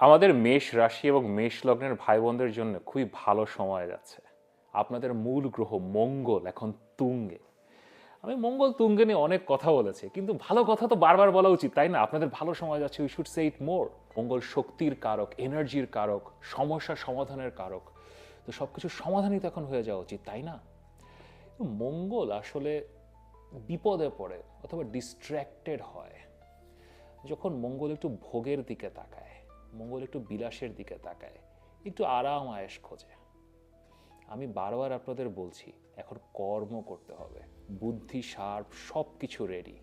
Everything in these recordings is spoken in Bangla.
আমাদের মেষ রাশি এবং মেষ লগ্নের ভাই বোনদের জন্য খুবই ভালো সময় যাচ্ছে। আপনাদের মূল গ্রহ মঙ্গল, এখন তুঙ্গে। আমি মঙ্গল, তুঙ্গে নিয়ে অনেক কথা বলেছি, কিন্তু ভালো কথা তো বারবার বলা উচিত, তাই না? আপনাদের ভালো সময় যাচ্ছে উই শুড সে ইট মোর মঙ্গল শক্তির কারক এনার্জির কারক, সমস্যা সমাধানের কারক। তো সব কিছু সমাধানই তো এখন হয়ে যাওয়া উচিত, তাই না? মঙ্গল আসলে বিপদে পড়ে অথবা ডিস্ট্র্যাক্টেড হয়। যখন মঙ্গল একটু ভোগের দিকে তাকায় মঙ্গল একটু বিলাসের দিকে তাকায়, একটু আরাম আয়েস খোঁজে। আমি বারবার আপনাদের বলছি, এখন কর্ম করতে হবে, বুদ্ধি, সার্প সব কিছু রেডি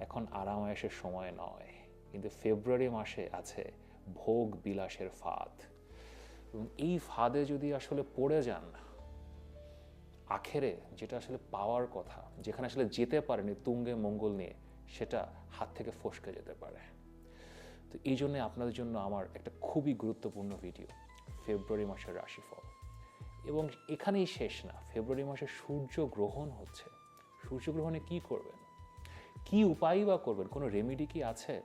এখন আরাম আয়েসের সময় নয়, কিন্তু ফেব্রুয়ারি মাসে আছে ভোগ বিলাসের ফাঁদ। এবং এই ফাঁদে যদি আসলে পড়ে যান, আখেরে যেটা আসলে পাওয়ার কথা, যেখানে আসলে যেতে পারেনি তুঙ্গে মঙ্গল নিয়ে, সেটা হাত থেকে ফসকে যেতে পারে। তো এই জন্য আপনাদের জন্য আমার একটা খুবই গুরুত্বপূর্ণ ভিডিও, ফেব্রুয়ারি মাসের রাশিফল। এবং এখানেই শেষ না, ফেব্রুয়ারি মাসে সূর্য গ্রহণ হচ্ছে। সূর্যগ্রহণে কি করবেন? কি উপায় বা করবেন? কোনো রেমেডি কি আছে?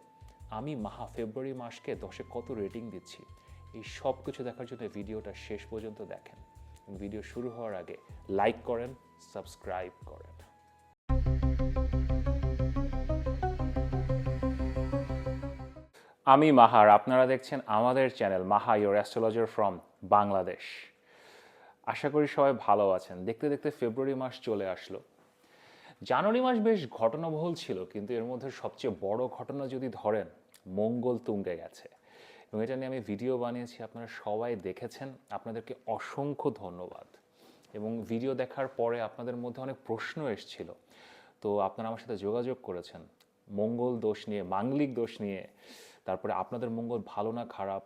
আমি মাহা ফেব্রুয়ারি মাসকে দশে কত রেটিং দিচ্ছি? এই সব কিছু দেখার জন্য ভিডিওটা শেষ পর্যন্ত দেখেন। ভিডিও শুরু হওয়ার আগে লাইক করেন সাবস্ক্রাইব করেন। আমি মাহার, আপনারা দেখছেন আমাদের channel Maha your astrologer from Bangladesh আশা করি সবাই ভালো আছেন। দেখতে দেখতে ফেব্রুয়ারি মাস চলে আসলো। জানুয়ারি মাস বেশ ঘটনাবহুল ছিল, কিন্তু এর মধ্যে সবচেয়ে বড় ঘটনা যদি ধরেন, মঙ্গল তুঙ্গে গেছে। এবং এটা নিয়ে আমি ভিডিও বানিয়েছি, আপনারা সবাই দেখেছেন। আপনাদেরকে অসংখ্য ধন্যবাদ। এবং ভিডিও দেখার পরে আপনাদের মধ্যে অনেক প্রশ্ন এসেছিল। তো আপনারা আমার সাথে যোগাযোগ করেছেন। মঙ্গল দোষ নিয়ে, মাঙ্গলিক দোষ নিয়ে। তারপরে আপনাদের মঙ্গল ভালো না খারাপ।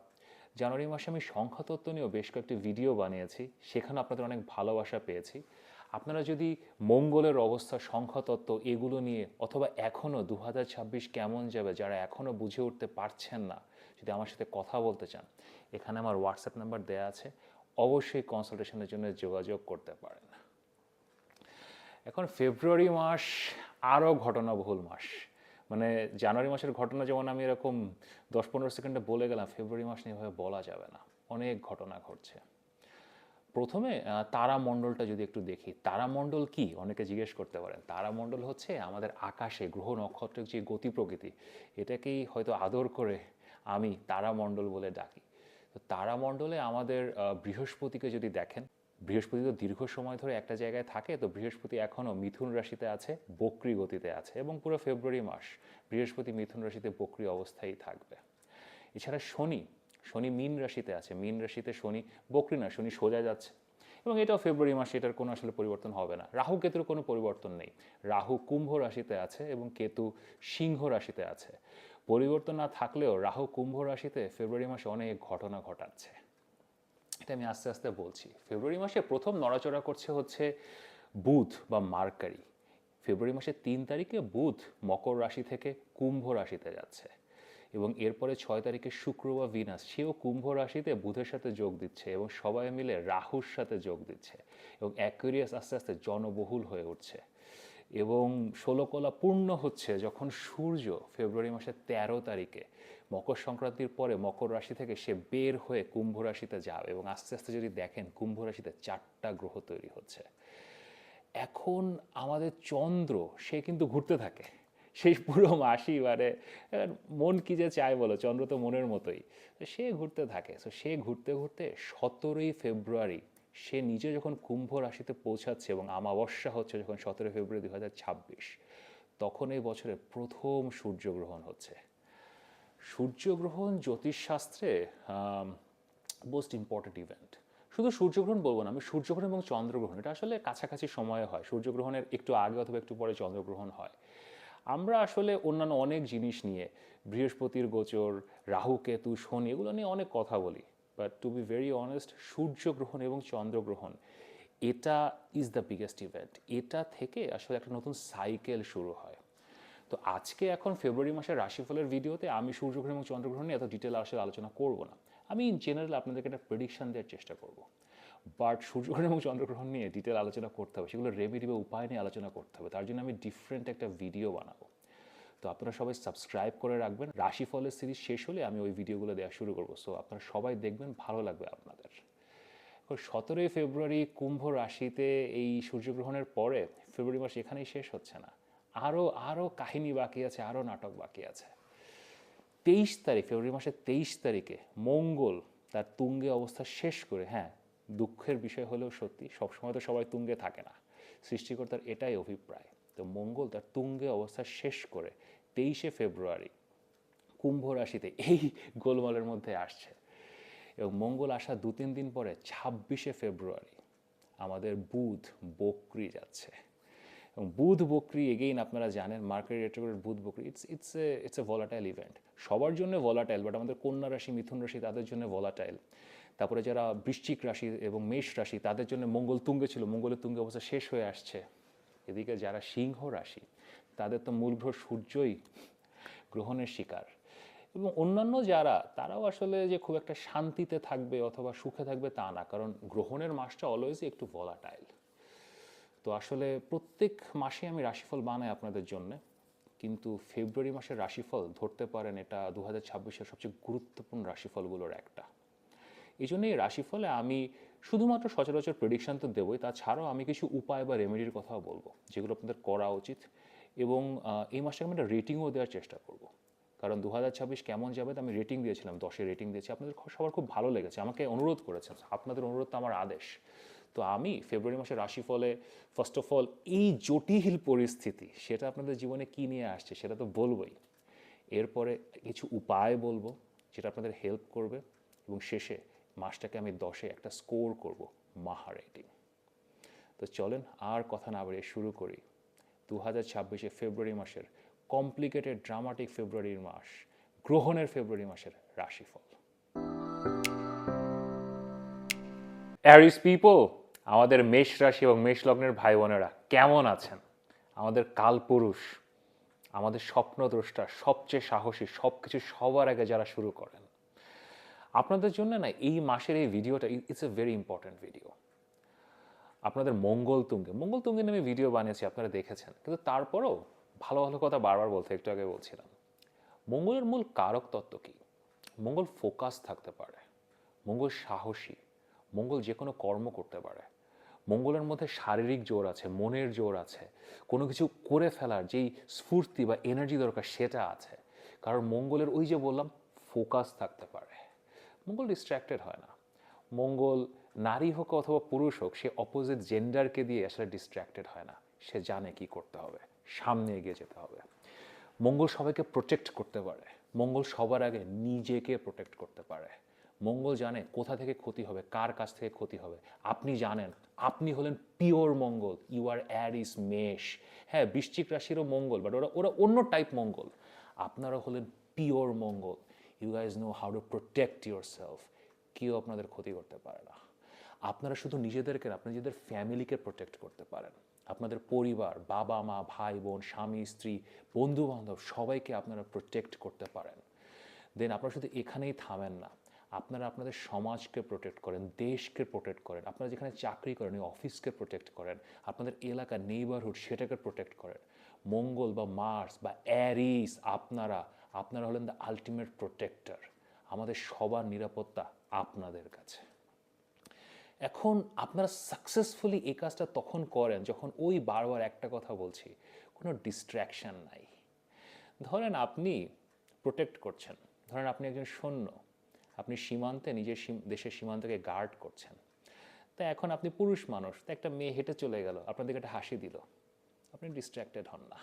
জানুয়ারি মাসে আমি সংখ্যাতত্ত্ব নিয়েও বেশ কয়েকটি ভিডিও বানিয়েছি, সেখানে আপনাদের অনেক ভালোবাসা পেয়েছি। আপনারা যদি মঙ্গলের অবস্থা, সংখ্যাতত্ত্ব এগুলো নিয়ে অথবা এখনও দু হাজার ছাব্বিশ কেমন যাবে, যারা এখনও বুঝে উঠতে পারছেন না, যদি আমার সাথে কথা বলতে চান, এখানে আমার হোয়াটসঅ্যাপ নাম্বার দেওয়া আছে। অবশ্যই কনসালটেশনের জন্য যোগাযোগ করতে পারেন। এখন ফেব্রুয়ারি মাস, আরও ঘটনাবহুল মাস। মানে জানুয়ারি মাসের ঘটনা যেমন আমি এরকম দশ পনেরো সেকেন্ডে বলে গেলাম, ফেব্রুয়ারি মাস নিয়ে এভাবে বলা যাবে না। অনেক ঘটনা ঘটছে। প্রথমে তারামণ্ডলটা যদি একটু দেখি তারামণ্ডল কি? অনেকে জিজ্ঞেস করতে পারেন। তারামণ্ডল হচ্ছে আমাদের আকাশে, গ্রহ নক্ষত্রের যে গতি প্রকৃতি, এটাকেই হয়তো আদর করে আমি তারামণ্ডল বলে ডাকি। তো তারামণ্ডলে আমাদের বৃহস্পতিকে যদি দেখেন বৃহস্পতি তো দীর্ঘ সময় ধরে একটা জায়গায় থাকে, তো বৃহস্পতি এখনও মিথুন রাশিতে আছে, বক্রি গতিতে আছে এবং পুরো ফেব্রুয়ারি মাস বৃহস্পতি মিথুন রাশিতে বক্রি অবস্থায় থাকবে। এছাড়া শনি শনি মীন রাশিতে আছে, মীন রাশিতে শনি বকরি না, শনি সোজা যাচ্ছে এবং এটাও ফেব্রুয়ারি মাসে এটার কোনো আসলে পরিবর্তন হবে না। রাহু কেতুর কোনো পরিবর্তন নেই। রাহু কুম্ভ রাশিতে আছে এবং কেতু সিংহ রাশিতে আছে। পরিবর্তন না থাকলেও রাহু কুম্ভ রাশিতে ফেব্রুয়ারি মাসে অনেক ঘটনা ঘটাচ্ছে। এটা আমি আস্তে আস্তে বলছি, ফেব্রুয়ারি মাসে প্রথম নড়াচড়া করছে হচ্ছে বুধ বা মার্কারি। ফেব্রুয়ারি মাসের তিন তারিখে বুধ মকর রাশি থেকে কুম্ভ রাশিতে যাচ্ছে এবং এরপরে ছয় তারিখে শুক্র বা ভিনাস, সেও কুম্ভ রাশিতে বুধের সাথে যোগ দিচ্ছে এবং সবাই মিলে রাহুর সাথে যোগ দিচ্ছে এবং অ্যাকুরিয়াস আস্তে আস্তে জনবহুল হয়ে উঠছে। এবং ষোলকলা পূর্ণ হচ্ছে যখন সূর্য ফেব্রুয়ারি মাসের তেরো তারিখে, মকর সংক্রান্তির পরে মকর রাশি থেকে সে বের হয়ে কুম্ভ রাশিতে যাবে এবং আস্তে আস্তে যদি দেখেন কুম্ভ রাশিতে চারটা গ্রহ তৈরি হচ্ছে। এখন আমাদের চন্দ্র, সে কিন্তু ঘুরতে থাকে। সেই পুরো মাসি মানে মন কি যে চায় বলো, চন্দ্র তো মনের মতোই। সে ঘুরতে থাকে। তো সে ঘুরতে ঘুরতে সতেরোই ফেব্রুয়ারি সে নিজে যখন কুম্ভ রাশিতে পৌঁছাচ্ছে এবং আমাবস্যা হচ্ছে যখন সতেরোই ফেব্রুয়ারি দুই হাজার ছাব্বিশ, তখন এই বছরের প্রথম সূর্যগ্রহণ হচ্ছে। সূর্যগ্রহণ জ্যোতিষশাস্ত্রে মোস্ট ইম্পর্ট্যান্ট ইভেন্ট শুধু সূর্যগ্রহণ বলব না, আমি সূর্যগ্রহণ এবং চন্দ্রগ্রহণ, এটা আসলে কাছাকাছি সময়ে হয়। সূর্যগ্রহণের একটু আগে অথবা একটু পরে চন্দ্রগ্রহণ হয়। আমরা আসলে অন্যান্য অনেক জিনিস নিয়ে, বৃহস্পতির গোচর, রাহু কেতু, শনি, এগুলো নিয়ে অনেক কথা বলি। But to be very honest সূর্যগ্রহণ এবং চন্দ্রগ্রহণ এটা ইজ দ্য বিগেস্ট ইভেন্ট এটা থেকে আসলে একটা নতুন সাইকেল শুরু হয়। তো আজকে এখন ফেব্রুয়ারি মাসের রাশিফলের ভিডিওতে আমি সূর্যগ্রহণ এবং চন্দ্রগ্রহণ নিয়ে এত ডিটেল আসলে আলোচনা করব না। আমি ইন জেনারেল আপনাদেরকে একটা প্রেডিকশন দেওয়ার চেষ্টা করব। বাট সূর্যগ্রহণ এবং চন্দ্রগ্রহণ নিয়ে ডিটেল আলোচনা করতে হবে। সেগুলো রেমেডি বা উপায় নিয়ে আলোচনা করতে হবে। তার জন্য আমি ডিফারেন্ট একটা ভিডিও বানাবো। তো আপনারা সবাই সাবস্ক্রাইব করে রাখবেন। রাশিফলের সিরিজ শেষ হলে আমি ওই ভিডিওগুলো দেওয়া শুরু করব। সো আপনারা সবাই দেখবেন, ভালো লাগবে আপনাদের। সতেরোই ফেব্রুয়ারি কুম্ভ রাশিতে এই সূর্যগ্রহণের পরে ফেব্রুয়ারি মাস এখানেই শেষ হচ্ছে না। আরও আরও কাহিনী বাকি আছে আরও নাটক বাকি আছে। তেইশ তারিখ, ফেব্রুয়ারি মাসের তেইশ তারিখে মঙ্গল তার তুঙ্গে অবস্থা শেষ করে হ্যাঁ দুঃখের বিষয় হলেও সত্যি, সবসময় তো সবাই তুঙ্গে থাকে না। সৃষ্টিকর্তার এটাই অভিপ্রায়। তো মঙ্গল তার তুঙ্গে অবস্থা শেষ করে তেইশে ফেব্রুয়ারি কুম্ভ রাশিতে এই গোলমালের মধ্যে আসছে। এবং মঙ্গল আসা দু তিন দিন পরে ছাব্বিশে ফেব্রুয়ারি আমাদের বুধ বকরি যাচ্ছে। এবং বুধ বকরি এগেইন আপনারা জানেন মার্কেট রেট্রোগ্রেড বুধ বকরি it's it's a it's a volatile event সবার জন্য ভলাটাইল বাট আমাদের কন্যা রাশি, মিথুন রাশি তাদের জন্য ভলাটাইল তারপরে যারা বৃশ্চিক রাশি এবং মেষ রাশি তাদের জন্য মঙ্গল তুঙ্গে ছিল, মঙ্গলের তুঙ্গে অবস্থা শেষ হয়ে আসছে। এদিকে যারা সিংহ রাশি তাদের তো মূল সূর্যই গ্রহণের শিকার। এবং অন্যান্য যারা, তারাও আসলে যে খুব একটা শান্তিতে থাকবে অথবা সুখে থাকবে তা না, কারণ গ্রহণের মাসটা অলওয়েজই একটু ভলাটাইল তো আসলে প্রত্যেক মাসে আমি রাশিফল বানাই আপনাদের জন্য, কিন্তু ফেব্রুয়ারি মাসের রাশিফল ধরতে পারেন এটা দু হাজার ছাব্বিশের সবচেয়ে গুরুত্বপূর্ণ রাশিফলগুলোর একটা। এই জন্য এই রাশিফলে আমি শুধুমাত্র সচরাচর প্রেডিকশান তো দেবই, তাছাড়াও আমি কিছু উপায় বা রেমেডির কথাও বলব, যেগুলো আপনাদের করা উচিত। এবং এই মাসে আমি একটা রেটিংও দেওয়ার চেষ্টা করব। কারণ দু হাজার ছাব্বিশ কেমন যাবে আমি রেটিং দিয়েছিলাম, দশে রেটিং দিয়েছি। আপনাদের সবার খুব ভালো লেগেছে, আমাকে অনুরোধ করেছেন। আপনাদের অনুরোধ তো আমার আদেশ। তো আমি ফেব্রুয়ারি মাসের রাশিফলে ফার্স্ট অফ অল এই জটিল পরিস্থিতি, সেটা আপনাদের জীবনে কী নিয়ে আসছে সেটা তো বলবোই। এরপরে কিছু উপায় বলব, যেটা আপনাদের হেল্প করবে। এবং শেষে মাসটাকে আমি দশে একটা স্কোর করব, মাহা রেটিং তো চলেন, আর কথা না বাড়িয়ে শুরু করি। দু হাজার ছাব্বিশে ফেব্রুয়ারি মাসের কমপ্লিকেটেড ড্রামাটিক ফেব্রুয়ারির মাস, গ্রহণের ফেব্রুয়ারি মাসের রাশিফল। অ্যারিস পিপল আমাদের মেষ রাশি এবং মেষ লগ্নের ভাই বোনেরা কেমন আছেন? আমাদের কালপুরুষ, আমাদের স্বপ্নদ্রষ্টা, সবচেয়ে সাহসী সব কিছু সবার আগে যারা শুরু করেন, আপনাদের জন্য না এই মাসের এই ভিডিওটা it's a very important video আপনাদের মঙ্গল তুঙ্গে মঙ্গল তুঙ্গে নামে ভিডিও বানিয়েছি, আপনারা দেখেছেন। কিন্তু তারপরও ভালো ভালো কথা বারবার বলতে, একটু আগে বলছিলাম। মঙ্গলের মূল কারক তত্ত্ব কি? মঙ্গল ফোকাস থাকতে পারে, মঙ্গল সাহসী, মঙ্গল যে কোনো কর্ম করতে পারে। মঙ্গলের মধ্যে শারীরিক জোর আছে, মনের জোর আছে, কোনো কিছু করে ফেলার যেই স্ফূর্তি বা এনার্জি দরকার, সেটা আছে। কারণ মঙ্গলের ওই যে বললাম, ফোকাস থাকতে পারে। মঙ্গল ডিস্ট্র্যাক্টেড হয় না। মঙ্গল নারী হোক অথবা পুরুষ হোক, সে অপোজিট জেন্ডারকে দিয়ে আসলে ডিস্ট্র্যাক্টেড হয় না। সে জানে কি করতে হবে, সামনে এগিয়ে যেতে হবে। মঙ্গল সবাইকে প্রোটেক্ট করতে পারে। মঙ্গল সবার আগে নিজেকে প্রোটেক্ট করতে পারে। মঙ্গল জানে কোথা থেকে ক্ষতি হবে, কার কাছ থেকে ক্ষতি হবে। আপনি জানেন, আপনি হলেন পিওর মঙ্গল। ইউ আর অ্যার অ্যারিস মেষ হ্যাঁ বৃশ্চিক রাশিরও মঙ্গল বাট ওরা ওরা অন্য টাইপ মঙ্গল। আপনারা হলেন pure Mangal. You guys know how to protect your self কেউ আপনাদের ক্ষতি করতে পারে না। আপনারা শুধু নিজেদেরকে আপনি নিজেদের ফ্যামিলিকে প্রোটেক্ট করতে পারেন। আপনাদের পরিবার বাবা মা ভাই বোন স্বামী, স্ত্রী বন্ধু বান্ধব সবাইকে আপনারা প্রোটেক্ট করতে পারেন। দেন আপনারা শুধু এখানেই থামেন না, আপনারা আপনাদের সমাজকে প্রোটেক্ট করেন, দেশকে প্রোটেক্ট করেন, আপনারা যেখানে চাকরি করেন, ওই অফিসকে প্রোটেক্ট করেন, আপনাদের এলাকা নেইবারহুড সেটাকে প্রোটেক্ট করেন। মঙ্গল বা মার্স বা অ্যারিস আপনারা আপনারা হলেন দ্য আলটিমেট প্রোটেক্টর আমাদের সবার নিরাপত্তা আপনাদের কাছে। এখন আপনারা সাকসেসফুলি এই কাজটা তখন করেন যখন ওই বারবার একটা কথা বলছি, কোনো ডিস্ট্র্যাকশন নাই। ধরেন আপনি প্রোটেক্ট করছেন, ধরেন আপনি একজন সৈন্য, আপনি সীমান্তে নিজের দেশের সীমান্তকে গার্ড করছেন। তা এখন আপনি পুরুষ মানুষ, তা একটা মেয়ে হেঁটে চলে গেল, আপনার দিকে একটা হাসি দিল, আপনি ডিস্ট্র্যাক্টেড হন না।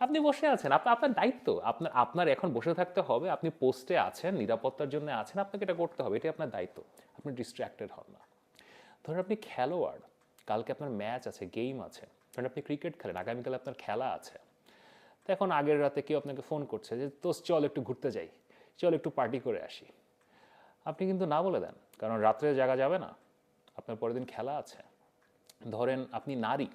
আপনি বসে আছেন আপনার আপনার দায়িত্ব, আপনার আপনার এখন বসে থাকতে হবে, আপনি পোস্টে আছেন, নিরাপত্তার জন্য আছেন, আপনাকে এটা করতে হবে, এটাই আপনার দায়িত্ব, আপনি ডিস্ট্র্যাক্টেড হন না। ধরুন আপনি খেলোয়াড়, কালকে আপনার ম্যাচ আছে গেম আছে, ধরুন আপনি ক্রিকেট খেলেন, আগামীকাল আপনার খেলা আছে। তো এখন আগের রাতে কেউ আপনাকে ফোন করছে যে তো চল একটু ঘুরতে যাই, চল একটু পার্টি করে আসি। আপনি কিন্তু না বলে দেন, কারণ রাত্রে জায়গা যাবে না, আপনার পরের দিন খেলা আছে। ধরেন আপনি নারী,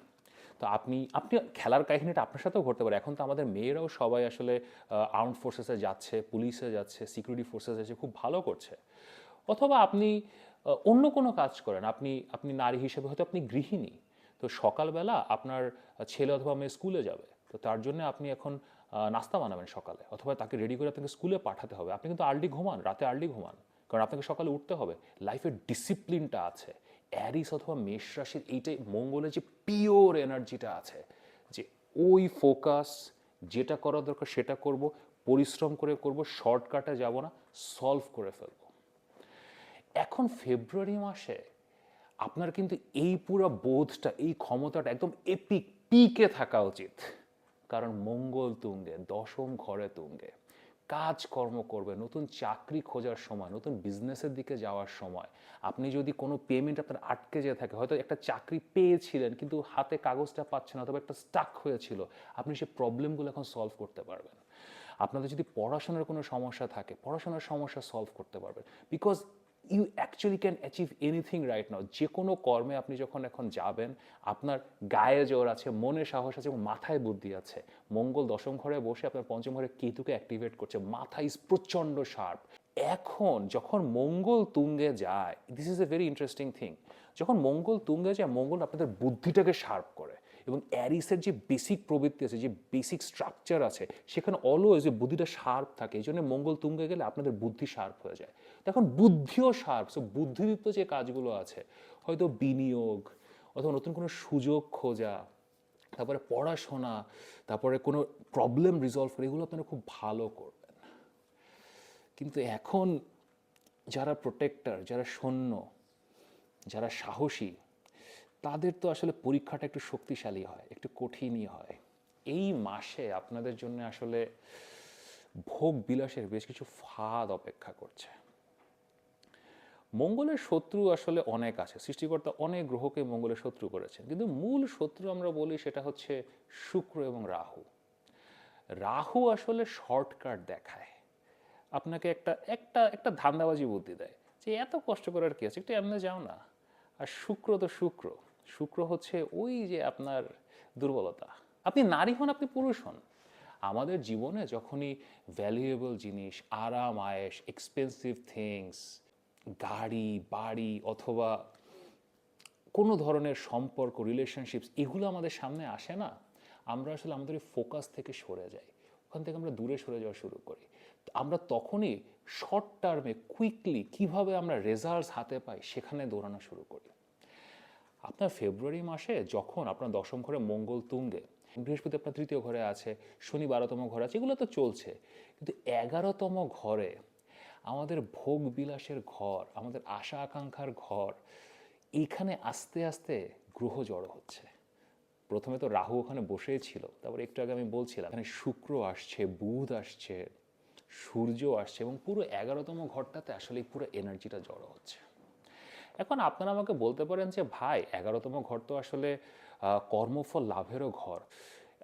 তো আপনি আপনি খেলার কাহিনীটা আপনার সাথেও ঘটতে পারে। এখন তো আমাদের মেয়েরাও সবাই আসলে আর্মড ফোর্সেসে যাচ্ছে পুলিশে যাচ্ছে সিকিউরিটি ফোর্সেসে যাচ্ছে, খুব ভালো করছে। অথবা আপনি অন্য কোনো কাজ করেন। আপনি আপনি নারী হিসেবে হয়তো আপনি গৃহিণী, তো সকালবেলা আপনার ছেলে অথবা মেয়ে স্কুলে যাবে, তো তার জন্য আপনি এখন নাস্তা বানাবেন সকালে, অথবা তাকে রেডি করে আপনাকে স্কুলে পাঠাতে হবে। আপনি কিন্তু আর্লি ঘুমান, রাতে আর্লি ঘুমান, কারণ আপনাকে সকালে উঠতে হবে। লাইফের ডিসিপ্লিনটা আছে। অ্যারিস অথবা মেষ রাশির এইটাই মঙ্গলের যে পিওর এনার্জিটা আছে, যে ওই ফোকাস যেটা করা দরকার সেটা করব, পরিশ্রম করে করব শর্টকাটে যাব না সলভ করে ফেলব। এখন ফেব্রুয়ারি মাসে আপনার কিন্তু এই পুরো বোধটা, এই ক্ষমতাটা একদম এপিক পিকে থাকা উচিত। কারণ মঙ্গল তুঙ্গে, দশম ঘরে তুঙ্গে, কাজকর্ম করবে, নতুন চাকরি খোঁজার সময়, নতুন বিজনেসের দিকে যাওয়ার সময়। আপনি যদি কোনো পেমেন্ট আপনার আটকে যেয়ে থাকে, হয়তো একটা চাকরি পেয়েছিলেন, কিন্তু হাতে কাগজটা পাচ্ছেন অথবা একটা স্টাক হয়েছিল, আপনি সেই প্রবলেমগুলো এখন সলভ করতে পারবেন। আপনাদের যদি পড়াশোনার কোনো সমস্যা থাকে, পড়াশোনার সমস্যা সলভ করতে পারবেন। Because you actually can achieve anything right now যে কোনো কর্মে আপনি যখন এখন যাবেন, আপনার গায়ে জোর আছে, মনে সাহস আছে এবং মাথায় বুদ্ধি আছে। মঙ্গল দশম ঘরে বসে আপনার পঞ্চম ঘরে কেতুকে অ্যাক্টিভেট করছে। মাথা ইজ প্রচণ্ড শার্প এখন যখন মঙ্গল তুঙ্গে যায় this is a very interesting thing যখন মঙ্গল তুঙ্গে যায়, মঙ্গল আপনাদের বুদ্ধিটাকে শার্প করে। এবং অ্যারিসের যে বেসিক প্রবৃত্তি আছে, যে বেসিক স্ট্রাকচার আছে, সেখানে অলওয়েজ যে বুদ্ধিটা শার্প থাকে। এই জন্য মঙ্গল তুঙ্গে গেলে আপনাদের বুদ্ধি শার্প হয়ে যায়। এখন বুদ্ধিও শার্প সো বুদ্ধিদীপ্ত যে কাজগুলো আছে, হয়তো বিনিয়োগ, অথবা নতুন কোনো সুযোগ খোঁজা, তারপরে পড়াশোনা, তারপরে কোনো প্রবলেম রিজলভ করে, এগুলো আপনারা খুব ভালো করবেন। কিন্তু এখন যারা প্রোটেক্টর যারা সৈন্য, যারা সাহসী তাদের তো আসলে পরীক্ষাটা একটু শক্তিশালী হয়, একটু কঠিনই হয়। এই মাসে আপনাদের জন্য আসলে ভোগ বিলাসের বেশ কিছু ফাঁদ অপেক্ষা করছে। মঙ্গলের শত্রু আসলে অনেক আছে, সৃষ্টিকর্তা অনেক গ্রহকে মঙ্গলের শত্রু করেছেন। কিন্তু মূল শত্রু আমরা বলি সেটা হচ্ছে শুক্র এবং রাহু। রাহু আসলে শর্টকাট দেখায়। আপনাকে একটা একটা একটা ধান্দাবাজি বুদ্ধি দেয় যে এত কষ্ট করার কি আছে? একটু এমনি যাও না। আর শুক্র তো শুক্র। শুক্র হচ্ছে ওই যে আপনার দুর্বলতা। আপনি নারী হন, আপনি পুরুষ হন। আমাদের জীবনে যখনই ভ্যালুয়েবল জিনিস, আরাম আয়েস এক্সপেন্সিভ থিংস গাড়ি, বাড়ি অথবা কোনো ধরনের সম্পর্ক রিলেশনশিপস এগুলো আমাদের সামনে আসে না। আমরা আসলে আমাদের ফোকাস থেকে সরে যাই। ওখান থেকে আমরা দূরে সরে যাওয়া শুরু করি। আমরা তখনই শর্ট টার্মে কুইকলি কীভাবে আমরা রেজাল্টস হাতে পাই, সেখানে দৌড়ানো শুরু করি। আপনার ফেব্রুয়ারি মাসে যখন আপনার দশম ঘরে মঙ্গল তুঙ্গে, বৃহস্পতি আপনার তৃতীয় ঘরে আছে, শনি বারোতম ঘরে আছে, এগুলো তো চলছে। কিন্তু এগারোতম ঘরে আমাদের ভোগ বিলাসের ঘর, আমাদের আশা আকাঙ্ক্ষার ঘর, এইখানে আস্তে আস্তে গ্রহ জড়ো হচ্ছে। প্রথমে তো রাহু ওখানে বসেই ছিল, তারপর একটু আগে আমি বলছিলাম, এখানে শুক্র আসছে, বুধ আসছে, সূর্য আসছে এবং পুরো এগারোতম ঘরটাতে আসলে পুরো এনার্জিটা জড়ো হচ্ছে। এখন আপনারা আমাকে বলতে পারেন যে, ভাই, এগারোতম ঘর তো আসলে কর্মফল লাভেরও ঘর।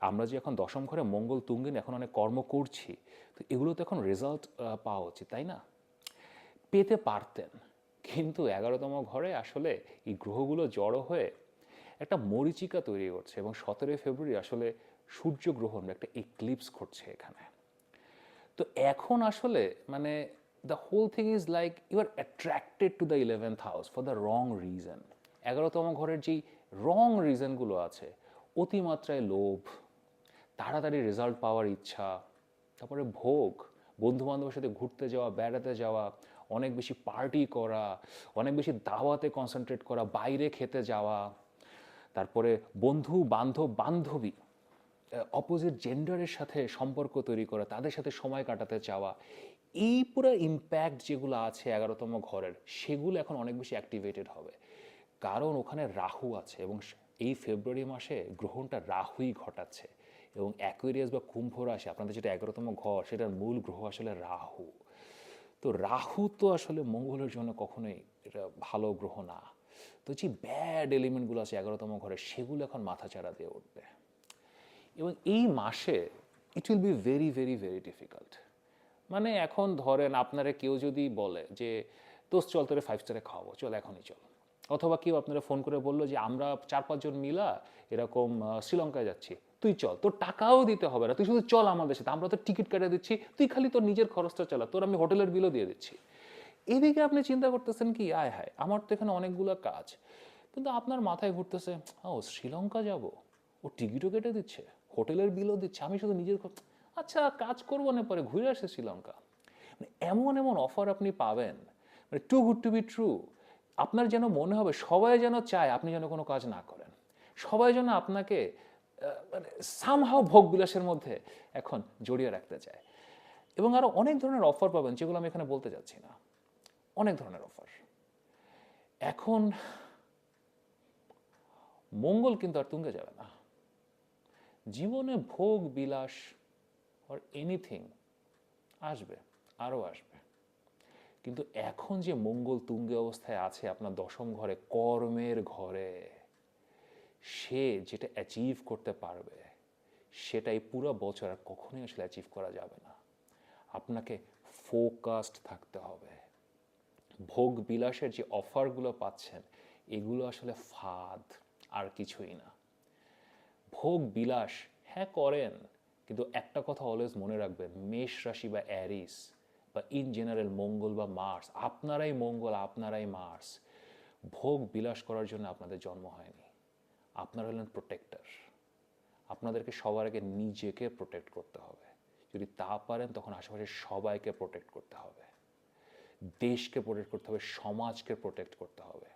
আমরা যে এখন দশম ঘরে মঙ্গল তুঙ্গিন এখন অনেক কর্ম করছি, তো এগুলো তো এখন রেজাল্ট পাওয়া উচিত, তাই না? পেতে পারতেন, কিন্তু এগারোতম ঘরে আসলে এই গ্রহগুলো জড়ো হয়ে একটা মরিচিকা তৈরি করছে এবং সতেরোই ফেব্রুয়ারি আসলে সূর্যগ্রহণ, একটা এক্লিপস ঘটছে এখানে। তো এখন আসলে মানে the whole thing is like you are attracted to the eleventh house for the wrong reason এগারোতম ঘরের যেই রং রিজনগুলো আছে, অতিমাত্রায় লোভ, তাড়াতাড়ি রেজাল্ট পাওয়ার ইচ্ছা, তারপরে ভোগ বন্ধু বান্ধবের সাথে ঘুরতে যাওয়া, বেড়াতে যাওয়া, অনেক বেশি পার্টি করা, অনেক বেশি দাওয়াতে কনসেন্ট্রেট করা, বাইরে খেতে যাওয়া, তারপরে বন্ধু, বান্ধব, বান্ধবী অপোজিট জেন্ডারের সাথে সম্পর্ক তৈরি করা, তাদের সাথে সময় কাটাতে চাওয়া এই পুরো ইম্প্যাক্ট যেগুলো আছে এগারোতম ঘরের, সেগুলো এখন অনেক বেশি অ্যাক্টিভেটেড হবে। কারণ ওখানে রাহু আছে এবং এই ফেব্রুয়ারি মাসে গ্রহণটা রাহুই ঘটাচ্ছে এবং অ্যাকুয়ারিয়াস বা কুম্ভ রাশি, আপনাদের যেটা এগারোতম ঘর, সেটার মূল গ্রহ আসলে রাহু। তো রাহু তো আসলে মঙ্গলের জন্য কখনোই এটা ভালো গ্রহ না। তো যে ব্যাড এলিমেন্টগুলো আছে এগারোতম ঘরে, সেগুলো এখন মাথাচাড়া দিয়ে উঠবে। এবং এই মাসে it will be very very very difficult মানে এখন ধরেন আপনারা কেউ যদি বলে যে, দোস্ত, চল তোরে ফাইভ স্টারে খাওয়াবো, চল এখনই চল। অথবা কেউ আপনারা ফোন করে বলল যে, আমরা চার পাঁচজন মিলা এরকম শ্রীলঙ্কায় যাচ্ছি। তুই চল, তোর টাকাও দিতে হবে না, তুই শুধু চল আমাদের সাথে, আমরা তো টিকিট কেটে দিচ্ছি, তুই খালি তোর নিজের খরচটা চালা, তোর আমি হোটেলের বিলও দিয়ে দিচ্ছি। এদিকে আপনি চিন্তা করতেছেন কি, আয় হায়, আমার তো এখানে অনেকগুলো কাজ। কিন্তু আপনার মাথায় ঘুরতেছে ও শ্রীলঙ্কা যাব, ও টিকিটও কেটে দিচ্ছে হোটেলের বিলও দিচ্ছে, আমি শুধু নিজের আচ্ছা কাজ করব না, পরে ঘুরে আসে শ্রীলঙ্কা। মানে এমন এমন অফার আপনি পাবেন মানে too good to be true আপনার যেন মনে হবে, সবাই যেন চায় আপনি যেন কোনো কাজ না করেন। সবাই যেন আপনাকে মানে সামহাও ভোগ বিলাসের মধ্যে এখন জড়িয়ে রাখতে চায়। এবং আরও অনেক ধরনের অফার পাবেন, যেগুলো আমি এখানে বলতে যাচ্ছি না। অনেক ধরনের অফার এখন মঙ্গল কিন্তু আর তুঙ্গে যাবে না। জীবনে ভোগ বিলাস অর এনিথিং আসবে আরও আসবে। কিন্তু এখন যে মঙ্গল তুঙ্গে অবস্থায় আছে আপনার দশম ঘরে, কর্মের ঘরে, সে যেটা অ্যাচিভ করতে পারবে, সেটাই পুরো বছর আর কখনোই আসলে অ্যাচিভ করা যাবে না। আপনাকে ফোকাসড থাকতে হবে। ভোগ বিলাসের যে অফারগুলো পাচ্ছেন, এগুলো আসলে ফাঁদ, আর কিছুই না। ভোগ বিলাস হ্যাঁ করেন কিন্তু একটা কথা অলওয়েজ মনে রাখবেন, মেষ রাশি বা অ্যারিস বা ইন জেনারেল মঙ্গল বা মার্স, আপনারাই মঙ্গল, আপনারাই মার্স, ভোগ বিলাস করার জন্য আপনাদের জন্ম হয়নি। আপনারা হলেন প্রোটেক্টর আপনাদেরকে সবার আগে নিজেকে প্রোটেক্ট করতে হবে। যদি তা পারেন, তখন আশেপাশে সবাইকে প্রোটেক্ট করতে হবে। দেশকে প্রোটেক্ট করতে হবে, সমাজকে প্রোটেক্ট করতে হবে।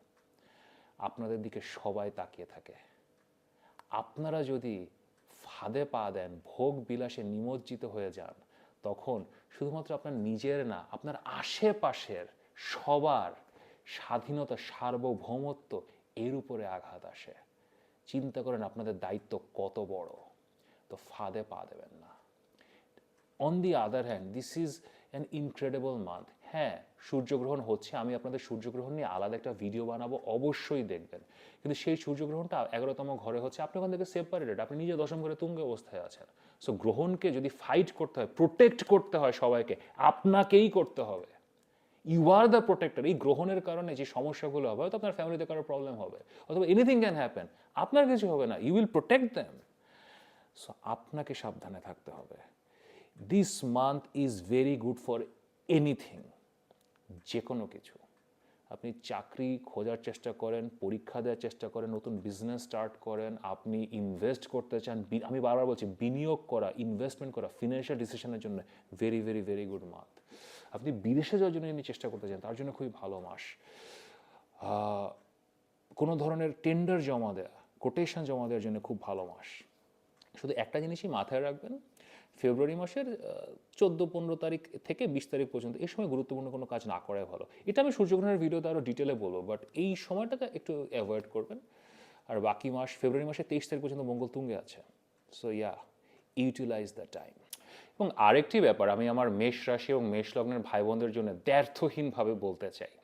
আপনাদের দিকে সবাই তাকিয়ে থাকে। আপনারা যদি ফাঁদে পা দেন, ভোগ বিলাসে নিমজ্জিত হয়ে যান, তখন শুধুমাত্র আপনার নিজের না, আপনার আশেপাশের সবার স্বাধীনতা, সার্বভৌমত্ব এর উপরে আঘাত আসে। চিন্তা করেন আপনাদের দায়িত্ব কত বড়। তো ফাঁদে পা দেবেন না। On the other hand this is an incredible month হ্যাঁ সূর্যগ্রহণ হচ্ছে, আমি আপনাদের সূর্যগ্রহণ নিয়ে আলাদা একটা ভিডিও বানাবো, অবশ্যই দেখবেন। কিন্তু সেই সূর্যগ্রহণটা এগারোতম ঘরে হচ্ছে, আপনি ওখান থেকে সেপারেটেড আপনি নিজে দশম ঘরে তুঙ্গে অবস্থায় আছেন। সো গ্রহণকে যদি ফাইট করতে হয় প্রোটেক্ট করতে হয় সবাইকে, আপনাকেই করতে হবে। ইউ আর দ্য প্রোটেক্টর এই গ্রহণের কারণে যে সমস্যাগুলো হবে, হয়তো আপনার ফ্যামিলিতে কারও প্রবলেম হবে, অথবা এনিথিং ক্যান হ্যাপেন আপনার কিছু হবে না you will protect them so আপনাকে সাবধানে থাকতে হবে। This month is very good for anything যে কোনো কিছু। আপনি চাকরি খোঁজার চেষ্টা করেন, পরীক্ষা দেওয়ার চেষ্টা করেন, নতুন বিজনেস স্টার্ট করেন, আপনি ইনভেস্ট করতে চান আমি বারবার বলছি, বিনিয়োগ করা ইনভেস্টমেন্ট করা ফিনান্সিয়াল ডিসিশনের জন্য very very very good month আপনি বিদেশে যাওয়ার জন্য যদি চেষ্টা করতে চান, তার জন্য খুবই ভালো মাস। কোনো ধরনের টেন্ডার জমা দেওয়া কোটেশন জমা দেওয়ার জন্য খুব ভালো মাস। শুধু একটা জিনিসই মাথায় রাখবেন ফেব্রুয়ারি মাসের চোদ্দ পনেরো তারিখ থেকে বিশ তারিখ পর্যন্ত এই সময় গুরুত্বপূর্ণ কোনো কাজ না করাই ভালো। এটা আমি সূর্যগ্রহণের ভিডিওতে আরও ডিটেলে বলব বাট এই সময়টাকে একটু অ্যাভয়েড করবেন। আর বাকি মাস, ফেব্রুয়ারি মাসের তেইশ তারিখ পর্যন্ত মঙ্গল তুঙ্গে আছে। So yeah utilize the time এবং আরেকটি ব্যাপার, আমি আমার মেষ রাশি এবং মেষ লগ্নের ভাই বোনদের জন্য দ্ব্যর্থহীনভাবে বলতে চাই।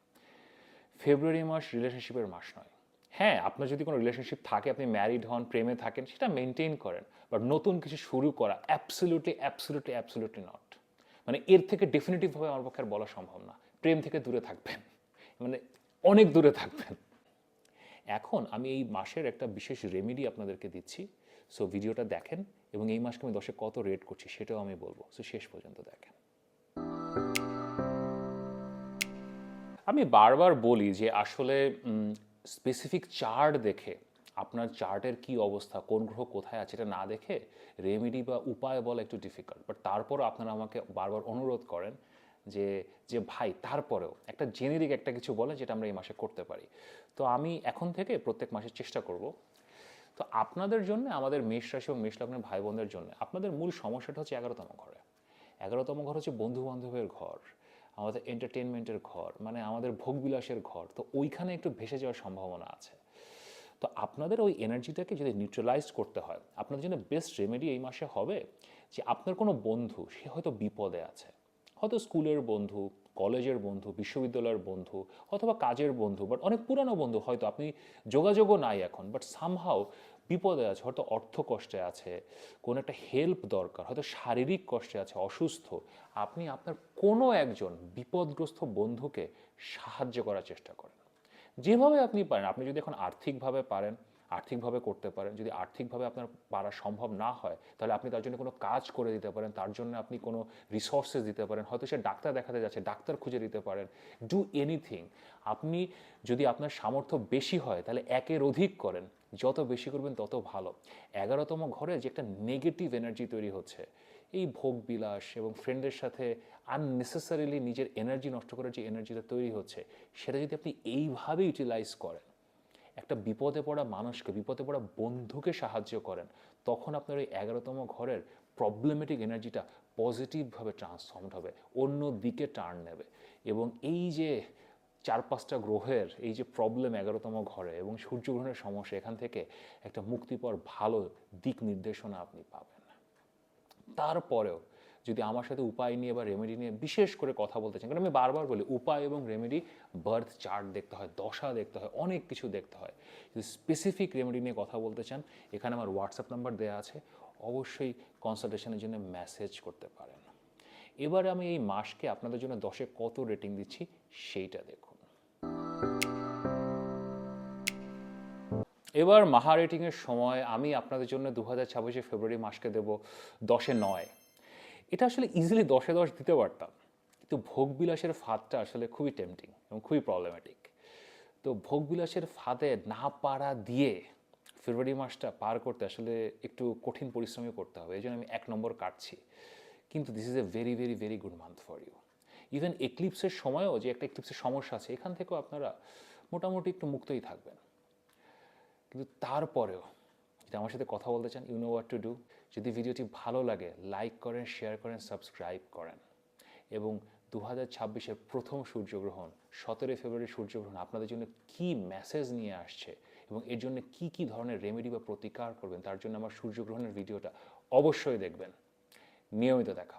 ফেব্রুয়ারি মাস রিলেশনশিপের মাস নয়। হ্যাঁ আপনার যদি কোনো রিলেশনশিপ থাকে, আপনি ম্যারিড হন, প্রেমে থাকেন, সেটা মেনটেন করেন বাট নতুন কিছু শুরু করা অ্যাবসলিউটলি অ্যাবসলিউটলি অ্যাবসলিউটলি নট মানে এর থেকে ডেফিনেটিভভাবে আমার পক্ষে আর বলা সম্ভব না। প্রেম থেকে দূরে থাকবেন। মানে অনেক দূরে থাকবেন। এখন আমি এই মাসের একটা বিশেষ রেমেডি আপনাদেরকে দিচ্ছি। সো ভিডিওটা দেখেন, এবং এই মাসকে আমি দশে কত রেট করছি, সেটাও আমি বলব। সো শেষ পর্যন্ত দেখেন। আমি বারবার বলি যে আসলে স্পেসিফিক চার্ট দেখে, আপনার চার্টের কি অবস্থা, কোন গ্রহ কোথায় আছে এটা না দেখে রেমেডি বা উপায় বলা একটু ডিফিকাল্ট বাট তারপরও আপনারা আমাকে বারবার অনুরোধ করেন যে যে ভাই, তারপরেও একটা জেনেরিক একটা কিছু বলেন যেটা আমরা এই মাসে করতে পারি। তো আমি এখন থেকে প্রত্যেক মাসে চেষ্টা করব। তো আপনাদের জন্য, আমাদের মেষ রাশি এবং মেষ লগ্নের ভাই বোনদের জন্য, আপনাদের মূল সমস্যাটা হচ্ছে এগারোতম ঘরে। এগারোতম ঘর হচ্ছে বন্ধু বান্ধবের ঘর। আমাদের এন্টারটেনমেন্টের ঘর মানে আমাদের ভোগবিলাসের ঘর, তো ওইখানে একটু ভেসে যাওয়ার সম্ভাবনা আছে। তো আপনাদের ওই এনার্জিটাকে যদি নিউট্রালাইজ করতে হয় আপনাদের জন্য বেস্ট রেমেডি এই মাসে হবে যে আপনার কোনো বন্ধু, সে হয়তো বিপদে আছে। হয়তো স্কুলের বন্ধু, কলেজের বন্ধু, বিশ্ববিদ্যালয়ের বন্ধু, অথবা কাজের বন্ধু বাট অনেক পুরানো বন্ধু হয়তো, আপনি যোগাযোগও নাই এখন বাট সামহাও বিপদে আছে, হয়তো অর্থ কষ্টে আছে, কোনো একটা হেল্প দরকার, হয়তো শারীরিক কষ্টে আছে, অসুস্থ, আপনি আপনার কোনো একজন বিপদগ্রস্ত বন্ধুকে সাহায্য করার চেষ্টা করেন। যেভাবে আপনি পারেন, আপনি যদি এখন আর্থিকভাবে পারেন, আর্থিকভাবে করতে পারেন, যদি আর্থিকভাবে আপনার পারা সম্ভব না হয়, তাহলে আপনি তার জন্য কোনো কাজ করে দিতে পারেন, তার জন্য আপনি কোনো রিসোর্সেস দিতে পারেন, হয়তো সে ডাক্তার দেখাতে যাচ্ছে, ডাক্তার খুঁজে দিতে পারেন ডু এনিথিং আপনি যদি আপনার সামর্থ্য বেশি হয়, তাহলে একের অধিক করেন। যত বেশি করবেন তত ভালো। এগারোতম ঘরে যে একটা নেগেটিভ এনার্জি তৈরি হচ্ছে, এই ভোগ বিলাস এবং ফ্রেন্ডের সাথে আননেসেসারিলি নিজের এনার্জি নষ্ট করার যে এনার্জিটা তৈরি হচ্ছে, সেটা যদি আপনি এইভাবে ইউটিলাইজ করেন, একটা বিপদে পড়া মানুষকে, বিপদে পড়া বন্ধুকে সাহায্য করেন, তখন আপনার ওই এগারোতম ঘরের প্রবলেমেটিক এনার্জিটা পজিটিভভাবে ট্রান্সফর্মড হবে অন্য দিকে টার্ন নেবে। এবং এই যে চার পাঁচটা গ্রহের এই যে প্রবলেম এগারোতম ঘরে এবং সূর্যগ্রহণের সমস্যা, এখান থেকে একটা মুক্তিপর ভালো দিক নির্দেশনা আপনি পাবেন। তারপরেও যদি আমার সাথে উপায় নিয়ে বা রেমেডি নিয়ে বিশেষ করে কথা বলতে চান, কারণ আমি বারবার বলি, উপায় এবং রেমেডি বার্থ চার্ট দেখতে হয়, দশা দেখতে হয়, অনেক কিছু দেখতে হয়। যদি স্পেসিফিক রেমেডি নিয়ে কথা বলতে চান, এখানে আমার হোয়াটসঅ্যাপ নাম্বার দেওয়া আছে, অবশ্যই কনসালটেশনের জন্য মেসেজ করতে পারেন। এবারে আমি এই মাসকে আপনাদের জন্য দশে কত রেটিং দিচ্ছি সেইটা দেখুন। এবার মাহা রেটিংয়ের সময় আমি আপনাদের জন্য দু হাজার ছাব্বিশে ফেব্রুয়ারি মাসকে দেব দশে নয়। এটা আসলে ইজিলি দশে দশ দিতে পারতাম। কিন্তু ভোগবিলাসের ফাঁদটা আসলে খুবই টেম্পটিং এবং খুবই প্রবলেম্যাটিক তো ভোগবিলাসের ফাঁদে না পারা দিয়ে ফেব্রুয়ারি মাসটা পার করতে আসলে একটু কঠিন পরিশ্রমই করতে হবে। এই জন্য আমি এক নম্বর কাটছি। কিন্তু this is a very very very good month for you even এক্লিপসের সময়ও যে একটা এক্লিপসের সমস্যা আছে, এখান থেকেও আপনারা মোটামুটি একটু মুক্তই থাকবেন। কিন্তু তারপরেও, যদি আমার সাথে কথা বলতে চান you know what to do যদি ভিডিওটি ভালো লাগে লাইক করেন শেয়ার করেন সাবস্ক্রাইব করেন। এবং দু হাজার ছাব্বিশের প্রথম সূর্যগ্রহণ, সতেরোই ফেব্রুয়ারি সূর্যগ্রহণ আপনাদের জন্য কি মেসেজ নিয়ে আসছে এবং এর জন্য কি কি ধরনের রেমেডি বা প্রতিকার করবেন, তার জন্য আমার সূর্যগ্রহণের ভিডিওটা অবশ্যই দেখবেন। নিয়মিত দেখা